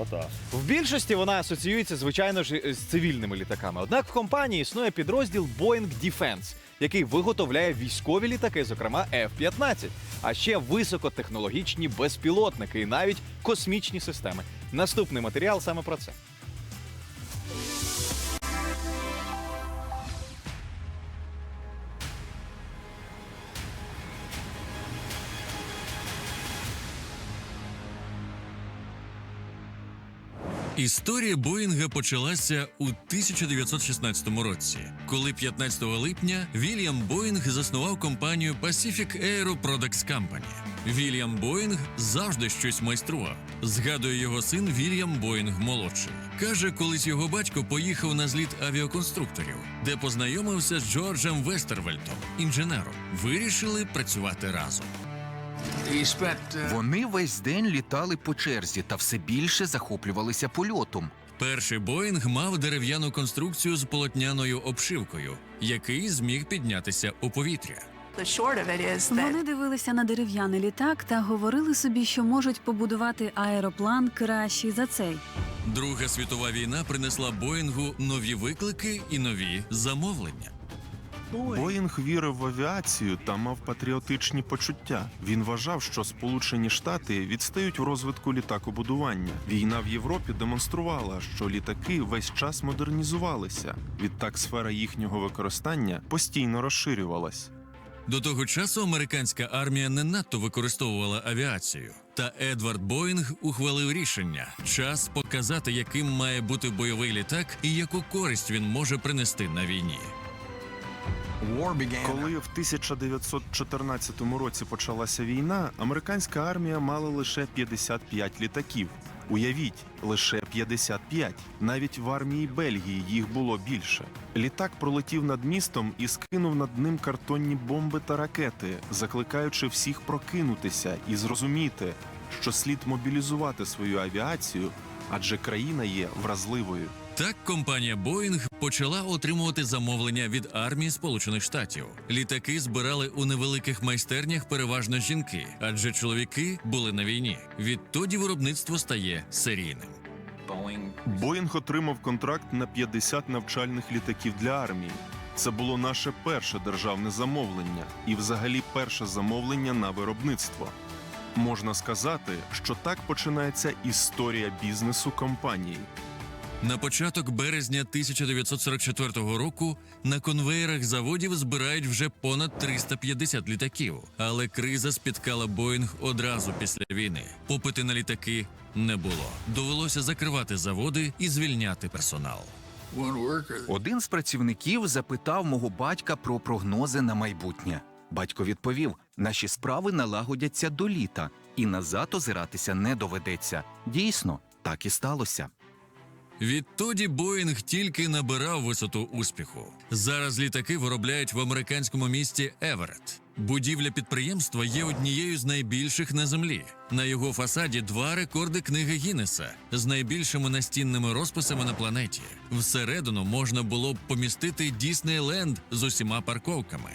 Отак. В більшості вона асоціюється, звичайно ж, з цивільними літаками. Однак в компанії існує підрозділ Boeing Defense, який виготовляє військові літаки, зокрема F-15, а ще високотехнологічні безпілотники і навіть космічні системи. Наступний матеріал саме про це. Історія Боїнга почалася у 1916 році, коли 15 липня Вільям Боїнг заснував компанію Pacific Aero Products Company. Вільям Боїнг завжди щось майстрував. Згадує його син Вільям Боїнг молодший. Каже, колись його батько поїхав на зліт авіаконструкторів, де познайомився з Джорджем Вестервельтом, інженером. Вирішили працювати разом. Вони весь день літали по черзі та все більше захоплювалися польотом. Перший Боїнг мав дерев'яну конструкцію з полотняною обшивкою, який зміг піднятися у повітря. Вони дивилися на дерев'яний літак та говорили собі, що можуть побудувати аероплан кращий за цей. Друга світова війна принесла Боїнгу нові виклики і нові замовлення. Боїнг вірив в авіацію та мав патріотичні почуття. Він вважав, що Сполучені Штати відстають в розвитку літакобудування. Війна в Європі демонструвала, що літаки весь час модернізувалися. Відтак сфера їхнього використання постійно розширювалась. До того часу американська армія не надто використовувала авіацію. Та Едвард Боїнг ухвалив рішення час показати, яким має бути бойовий літак і яку користь він може принести на війні. Коли в 1914 році почалася війна, американська армія мала лише 55 літаків. Уявіть, лише 55. Навіть в армії Бельгії їх було більше. Літак пролетів над містом і скинув над ним картонні бомби та ракети, закликаючи всіх прокинутися і зрозуміти, що слід мобілізувати свою авіацію, адже країна є вразливою. Так компанія Боїнг почала отримувати замовлення від армії Сполучених Штатів. Літаки збирали у невеликих майстернях переважно жінки, адже чоловіки були на війні. Відтоді виробництво стає серійним. Боїнг отримав контракт на 50 навчальних літаків для армії. Це було наше перше державне замовлення і, взагалі, перше замовлення на виробництво. Можна сказати, що так починається історія бізнесу компанії. На початок березня 1944 року на конвеєрах заводів збирають вже понад 350 літаків. Але криза спіткала Боїнг одразу після війни. Попити на літаки не було. Довелося закривати заводи і звільняти персонал. Один з працівників запитав мого батька про прогнози на майбутнє. Батько відповів: наші справи налагодяться до літа, і назад озиратися не доведеться. Дійсно, так і сталося. Відтоді Боїнг тільки набирав висоту успіху. Зараз літаки виробляють в американському місті Еверет. Будівля підприємства є однією з найбільших на землі. На його фасаді два рекорди книги Гіннеса з найбільшими настінними розписами на планеті. Всередину можна було б помістити Діснейленд з усіма парковками.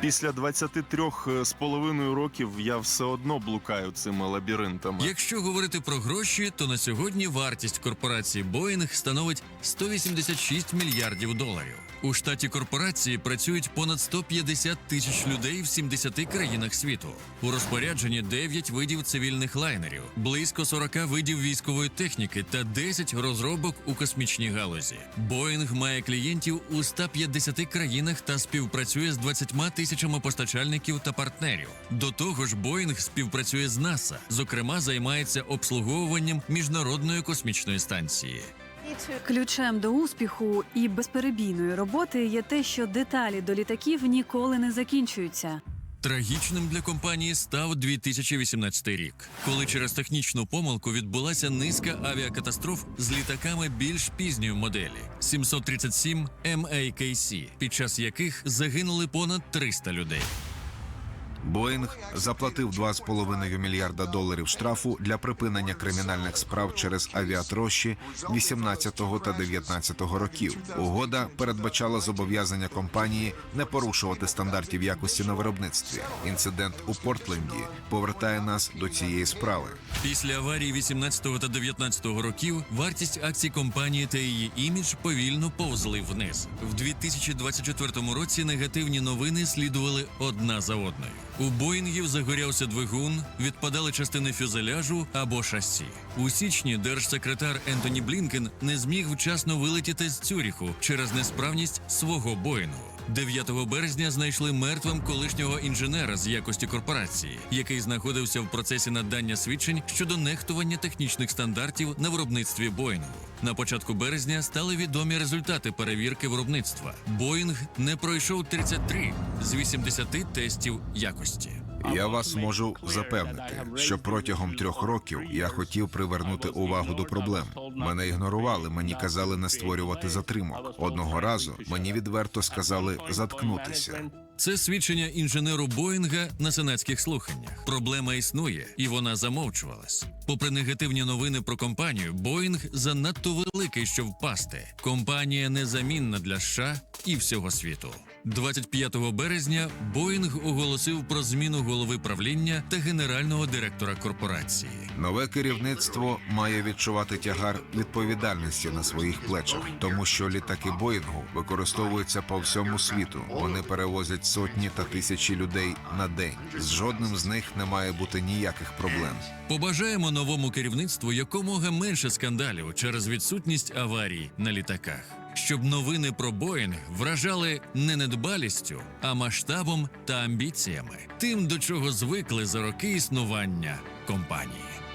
Після 23 з половиною років я все одно блукаю цими лабіринтами. Якщо говорити про гроші, то на сьогодні вартість корпорації Боїнг становить 186 мільярдів доларів. У штаті корпорації працюють понад 150 тисяч людей в 70 країнах світу. У розпорядженні 9 видів цивільних лайнерів, близько 40 видів військової техніки та 10 розробок у космічній галузі. Боїнг має клієнтів у 150 країнах та співпрацює з 20 тисячами постачальників та партнерів. До того ж, Боїнг співпрацює з НАСА, зокрема, займається обслуговуванням міжнародної космічної станції. Ключем до успіху і безперебійної роботи є те, що деталі до літаків ніколи не закінчуються. Трагічним для компанії став 2018 рік, коли через технічну помилку відбулася низка авіакатастроф з літаками більш пізньої моделі 737 MAKC, під час яких загинули понад 300 людей. Боїнг заплатив 2,5 мільярда доларів штрафу для припинення кримінальних справ через авіатрощі 18 та 19 років. Угода передбачала зобов'язання компанії не порушувати стандартів якості на виробництві. Інцидент у Портленді повертає нас до цієї справи. Після аварії 18 та 19 років вартість акцій компанії та її імідж повільно повзли вниз. В 2024 році негативні новини слідували одна за одною. У Боїнгів загорявся двигун, відпадали частини фюзеляжу або шасі. У січні держсекретар Ентоні Блінкен не зміг вчасно вилетіти з Цюріху через несправність свого Боїнгу. 9 березня знайшли мертвим колишнього інженера з якості корпорації, який знаходився в процесі надання свідчень щодо нехтування технічних стандартів на виробництві Боїнгу. На початку березня стали відомі результати перевірки виробництва. Боїнг не пройшов 33 з 80 тестів якості. Я вас можу запевнити, що протягом трьох років я хотів привернути увагу до проблем. Мене ігнорували, мені казали не створювати затримок. Одного разу мені відверто сказали заткнутися. Це свідчення інженеру Боїнга на сенатських слуханнях. Проблема існує, і вона замовчувалась. Попри негативні новини про компанію, Боїнг занадто великий, щоб впасти. Компанія незамінна для США і всього світу. 25 березня Боїнг оголосив про зміну голови правління та генерального директора корпорації. Нове керівництво має відчувати тягар відповідальності на своїх плечах, тому що літаки Боїнгу використовуються по всьому світу. Вони перевозять сотні та тисячі людей на день. З жодним з них не має бути ніяких проблем. Побажаємо новому керівництву якомога менше скандалів через відсутність аварій на літаках, щоб новини про Боїнг вражали не недбалістю, а масштабом та амбіціями, тим, до чого звикли за роки існування компанії.